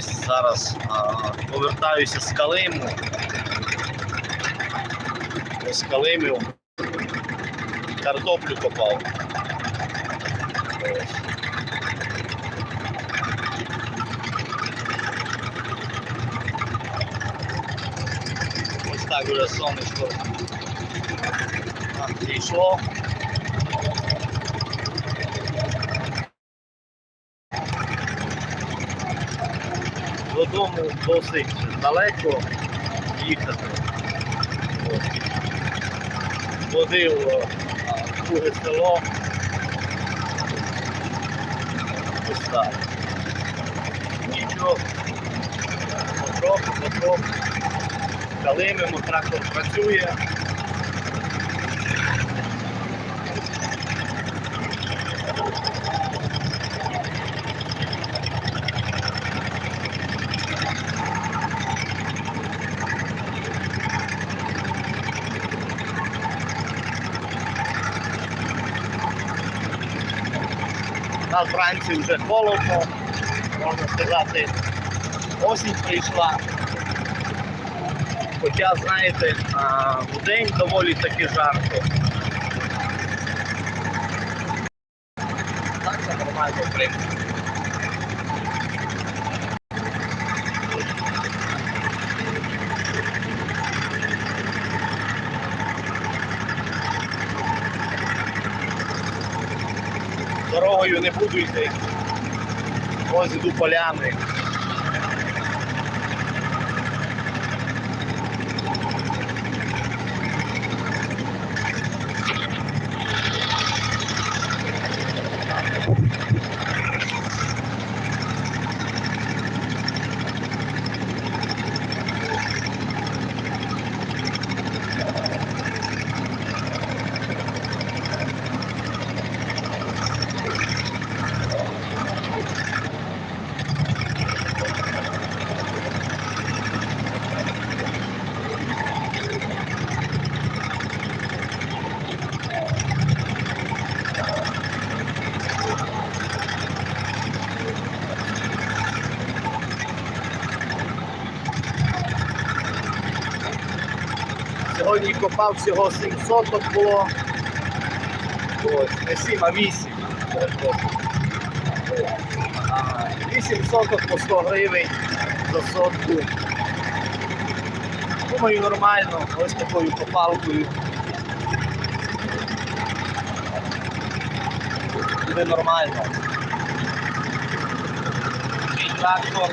Зараз а, повертаюся з Калиму. З Калимів. Картоплю копав. Ось. Ось так уже сонечко зійшло. Додому досить далеко їхати. Водив е, друге село. Ось. Нічого. Потроху, потроху. Калимимо, трактор працює. Нас вранці вже холодно, можна сказати, осінь прийшла. Хоча, знаєте, в день доволі таки жарко. Так, це нормально, в принципі. Дорогою не буду йти. Ось іду полями. Сьогодні копав всього 7 соток було. Ось, не 7, а 8. А, 8 соток по 100 гривень за сотку. Думаю, нормально, ось такою копалкою. Буде нормально. Трактор.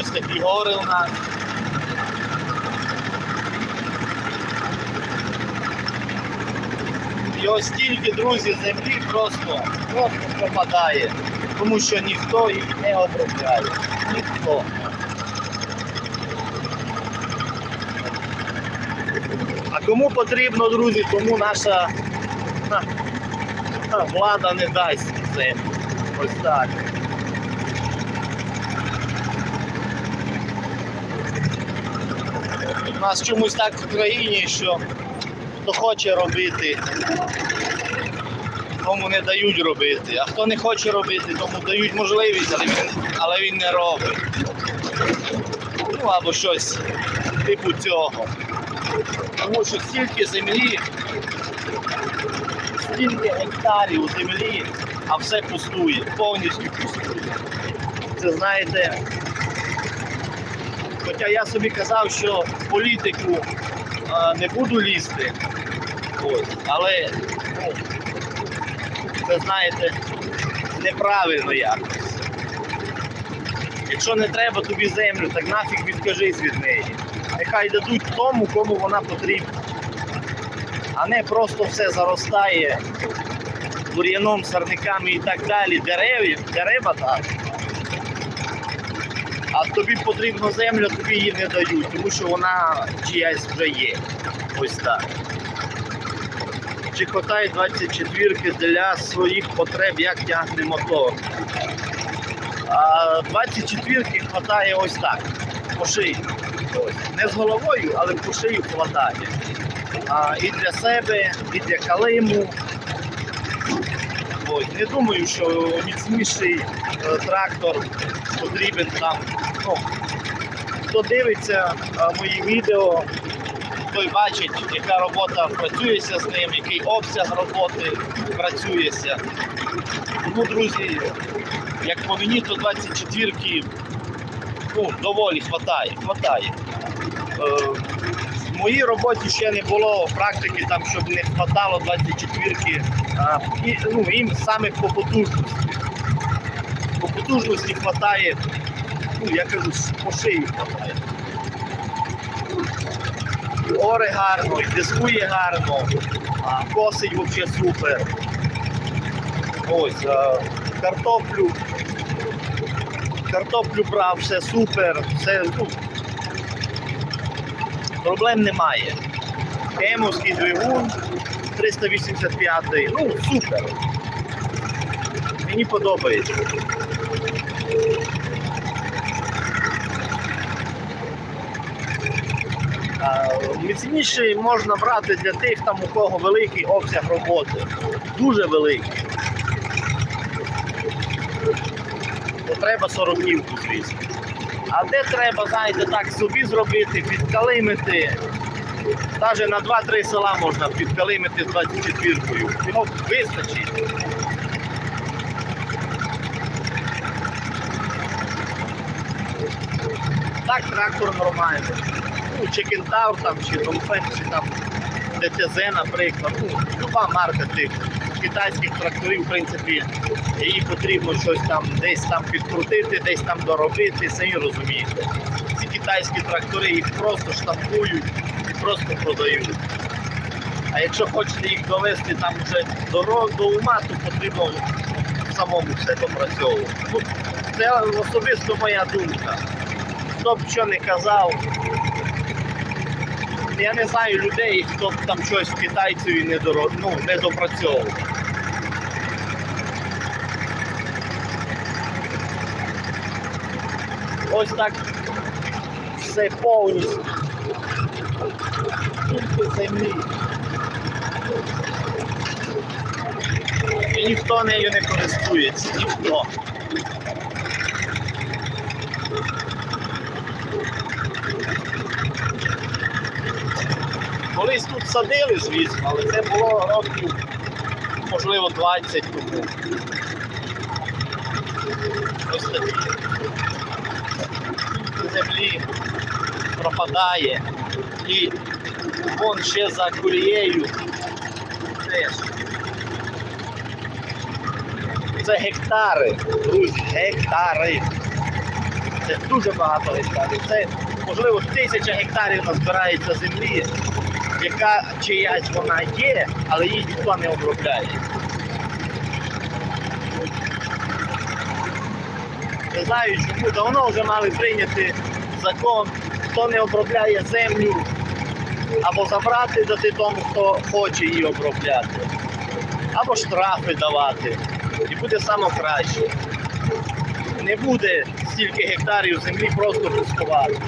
Ось такі гори у нас. І ось стільки, друзі, землі просто, просто пропадає, тому що ніхто їх не обробляє. Ніхто. А кому потрібно, друзі, тому наша влада не дасть землю. Ось так. Нас чомусь так в країні, що хто хоче робити, тому не дають робити. А хто не хоче робити, тому дають можливість, але він, але він не робить. Ну або щось типу цього. Тому що стільки землі, стільки гектарів землі, а все пустує, повністю пустує. Це знаєте. Хоча я собі казав, що в політику не буду лізти. Ось. Але ну, це знаєте, неправильно якось. Якщо не треба тобі землю, так нафіг відкажись від неї. Нехай дадуть тому, кому вона потрібна. А не просто все заростає бур'яном, сорняками і так далі. Дерев, дерева так. А тобі потрібна земля, тобі її не дають, тому що вона чиясь вже є. Ось так. Чи хватає 24 для своїх потреб, як тягне мотор? А 24 хватає ось так. По шиї. Не з головою, але по шию хватає. А, і для себе, і для калиму. Ось. Не думаю, що міцніший е, трактор потрібен там. Ну, хто дивиться мої відео, той бачить, яка робота працюється з ним, який обсяг роботи працюється. Тому, друзі, як по мені, то 24-ки ну, доволі хватає. хватає. Е, в моїй роботі ще не було практики, там, щоб не хватало 24-ки. А, і, ну, їм саме по потужності. По потужності хватає, ну, я кажу, по шиї хватає. Оре гарно, дискує гарно, косить взагалі супер. Ось, картоплю. Картоплю брав, все супер, все, ну, проблем немає. Кемовський двигун 385, ну супер. Мені подобається. Міцніший можна брати для тих, там, у кого великий обсяг роботи. Дуже великий. То треба 40 звісно. А де треба, знаєте, так собі зробити, підкалимити. Навіть на 2-3 села можна підкалимити з 24-кою. Його вистачить. Так, трактор нормальний. Ну, чи кентавр там, чи Донфен, чи там ДТЗ, наприклад. Ну, люба марка тих китайських тракторів, в принципі, їй потрібно щось там десь там підкрутити, десь там доробити, самі розумієте. Ці китайські трактори їх просто штампують і просто продають. А якщо хочете їх довести там вже до, до ума, то потрібно самому все допрацьовувати. Ну, це особисто моя думка. Хто б що не казав, я не знаю людей, хто б там щось китайцеві не, доро... ну, не допрацьовував. Ось так все повністю. Тільки землі. І ніхто нею не користується, ніхто. Колись тут садили, звісно, але це було років, можливо, 20 тому. Ось такі. Землі пропадає. І вон ще за колією теж. Це гектари, друзі, гектари. Це дуже багато гектарів. Це, можливо, тисяча гектарів назбирається землі, яка чиясь вона є, але її ніхто не обробляє. Не знаю чому, давно вже мали прийняти закон, хто не обробляє землю, або забрати дати тому, хто хоче її обробляти, або штрафи давати. І буде саме краще. Не буде стільки гектарів землі просто пускувати.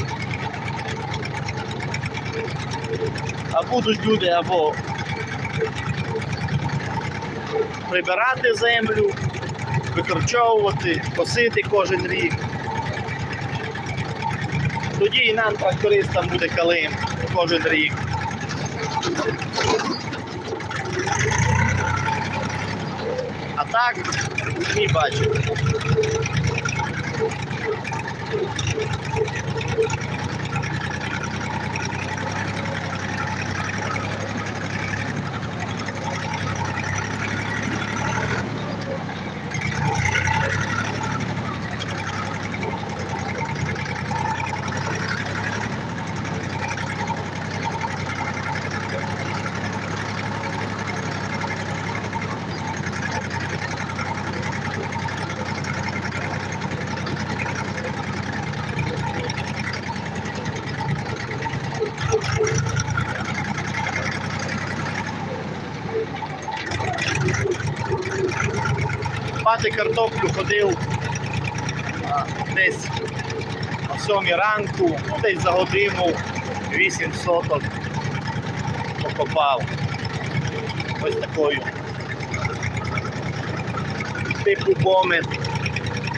А будуть люди або прибирати землю, викорчовувати, косити кожен рік. Тоді і нам, трактористам, буде калим кожен рік. А так, самі бачите. Картоплю ходив а, десь сьомій ранку, десь за годину 8 соток покопав. Ось такою. Типу боми.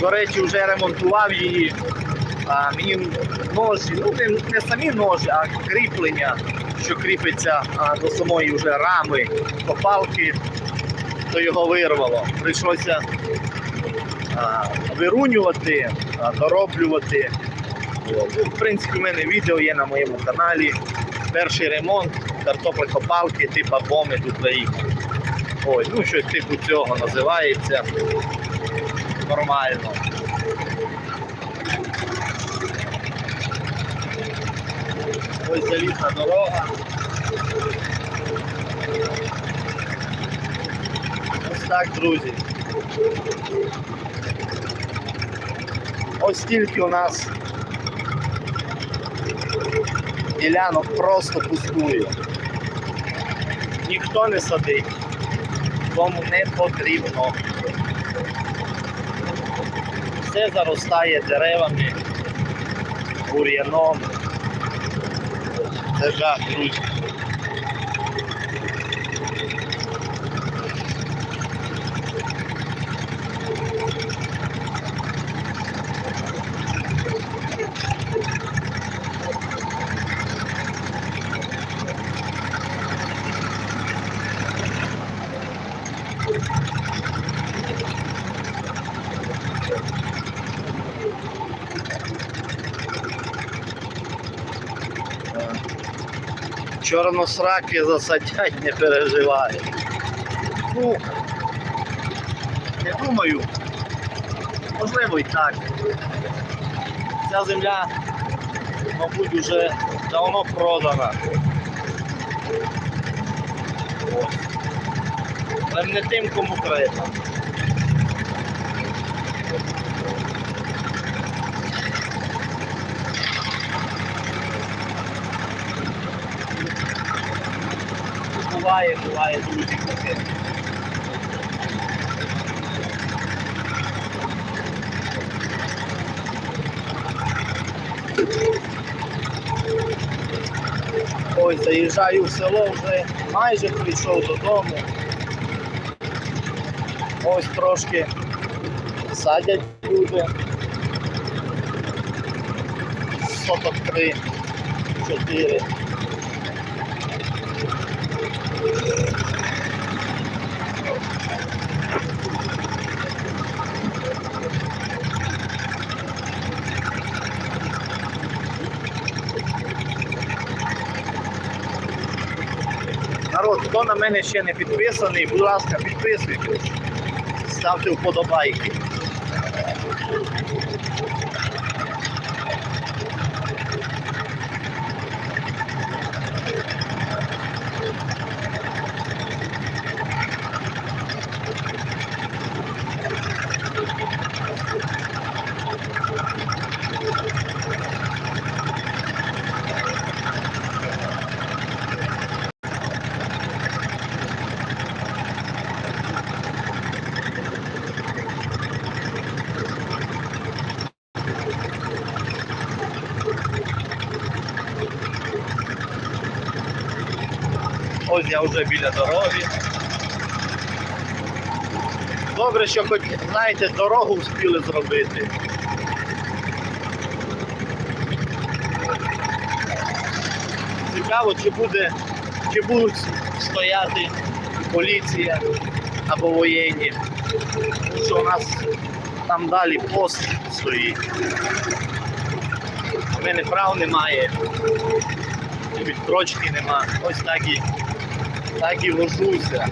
До речі, вже ремонтував її. А мені ножі, ну не, не самі ножі, а кріплення, що кріпиться а, до самої вже рами копалки, то його вирвало. Прийшлося вирунювати, дороблювати. Ну, В принципі, у мене відео є на моєму каналі. Перший ремонт картоплекопалки типа боми тут Україна. Ось, ну щось типу цього називається. Нормально. Ось залізна дорога. Ось так, друзі. Ось стільки у нас ділянок просто пустує. Ніхто не садить, кому не потрібно. Все заростає деревами, бур'яном. Це жах, друзі. Чорносраки засадять, не переживай. Ну, не думаю. Можливо і так. Ця земля, мабуть, вже давно продана. Але не тим, кому треба. Буває, буває, друзі, таке. Ось заїжджаю в село вже майже прийшов додому. Ось трошки садять люди. Соток три, чотири. Народ, хто на мене ще не підписаний, будь ласка, підписуйтесь, ставте вподобайки. Я вже біля дороги. Добре, що хоч, знаєте, дорогу встигли зробити. Цікаво, чи буде, чи будуть стояти поліція або воєнні. Що у нас там далі пост стоїть. У мене прав немає відстрочки нема. Ось так і, так і вожуся.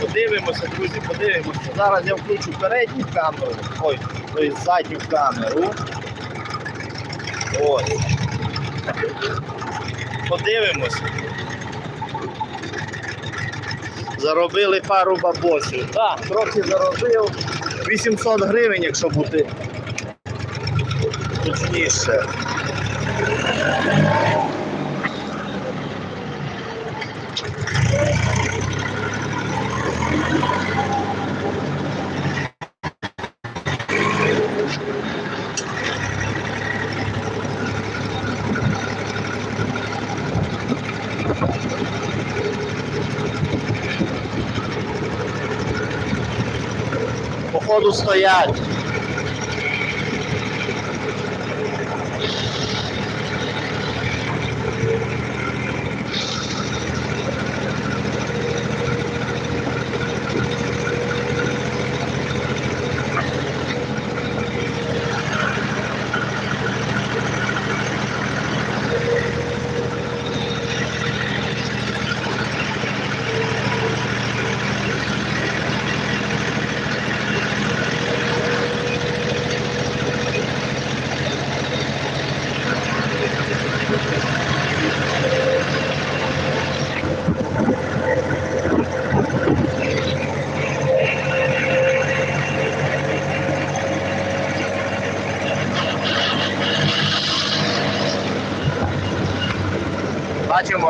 Подивимося, друзі, подивимося. Зараз я включу передню камеру, ой, ой, задню камеру. Ось. Подивимося. Заробили пару бабосів. Так, трохи заробив. 800 гривень, якщо бути точніше. condustoiad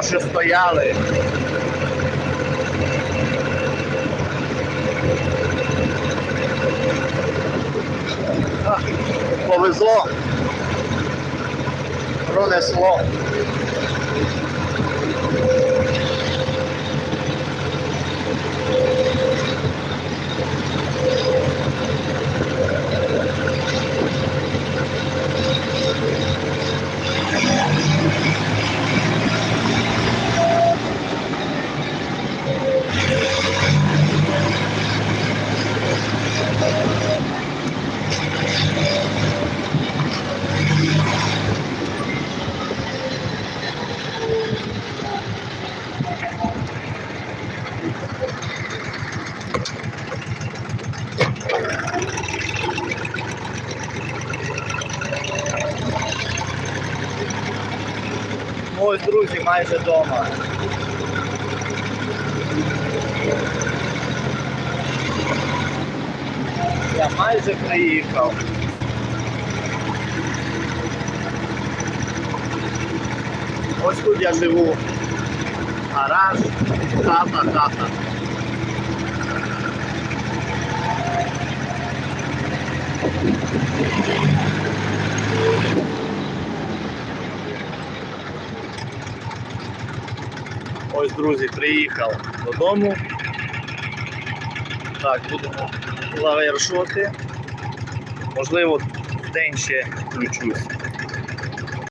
Що стояли. Повезло. Пронесло. Ну, Ось, друзі, майже вдома. Я майже приїхав. Ось тут я живу. Гараж, хата, хата. Ось, друзі, приїхав додому. Так, будемо лавершоти. Можливо, в день ще включусь.